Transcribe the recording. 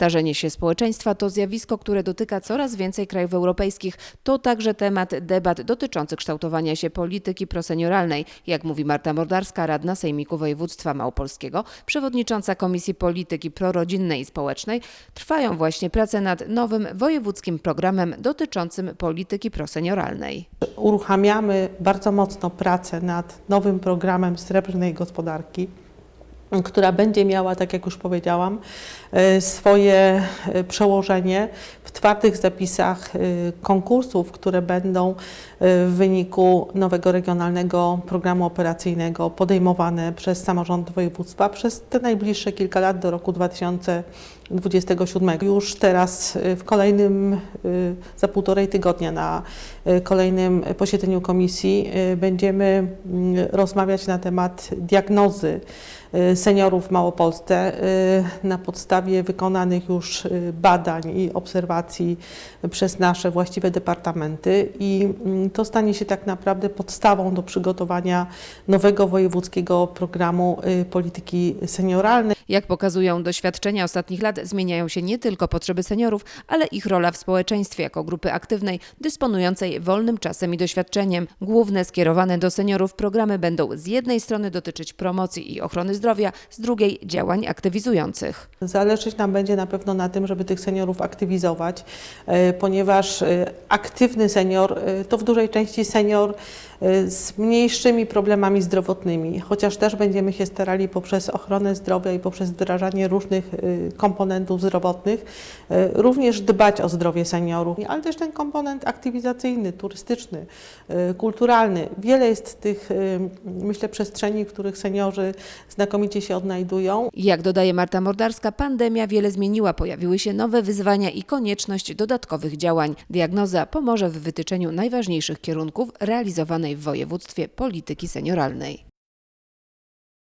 Starzenie się społeczeństwa to zjawisko, które dotyka coraz więcej krajów europejskich. To także temat debat dotyczący kształtowania się polityki prosenioralnej, jak mówi Marta Mordarska, radna Sejmiku Województwa Małopolskiego, przewodnicząca Komisji Polityki Prorodzinnej i Społecznej. Trwają właśnie prace nad nowym wojewódzkim programem dotyczącym polityki prosenioralnej. Uruchamiamy bardzo mocno pracę nad nowym programem srebrnej gospodarki, która będzie miała, tak jak już powiedziałam, e, swoje e, przełożenie w twardych zapisach e, konkursów, które będą w wyniku nowego regionalnego programu operacyjnego podejmowane przez samorząd województwa przez te najbliższe kilka lat do roku 2027. Już teraz w kolejnym, za półtorej tygodnia na kolejnym posiedzeniu komisji będziemy mm, rozmawiać na temat diagnozy seniorów w Małopolsce e, na podstawie wykonanych już e, badań i obserwacji przez nasze właściwe departamenty i mm, to stanie się tak naprawdę podstawą do przygotowania nowego wojewódzkiego programu e, polityki senioralnej. Jak pokazują doświadczenia ostatnich lat, zmieniają się nie tylko potrzeby seniorów, ale ich rola w społeczeństwie jako grupy aktywnej, dysponującej wolnym czasem i doświadczeniem. Główne skierowane do seniorów programy będą z jednej strony dotyczyć promocji i ochrony zdrowia, z drugiej działań aktywizujących. Zależeć nam będzie na pewno na tym, żeby tych seniorów aktywizować, e, ponieważ e, aktywny senior e, to w dużej części senior z mniejszymi problemami zdrowotnymi, chociaż też będziemy się starali poprzez ochronę zdrowia i poprzez wdrażanie różnych komponentów zdrowotnych również dbać o zdrowie seniorów, ale też ten komponent aktywizacyjny, turystyczny, kulturalny. Wiele jest tych, myślę, przestrzeni, w których seniorzy znakomicie się odnajdują. Jak dodaje Marta Mordarska, pandemia wiele zmieniła, pojawiły się nowe wyzwania i konieczność dodatkowych działań. Diagnoza pomoże w wytyczeniu najważniejszych kierunków realizowanej w województwie polityki senioralnej.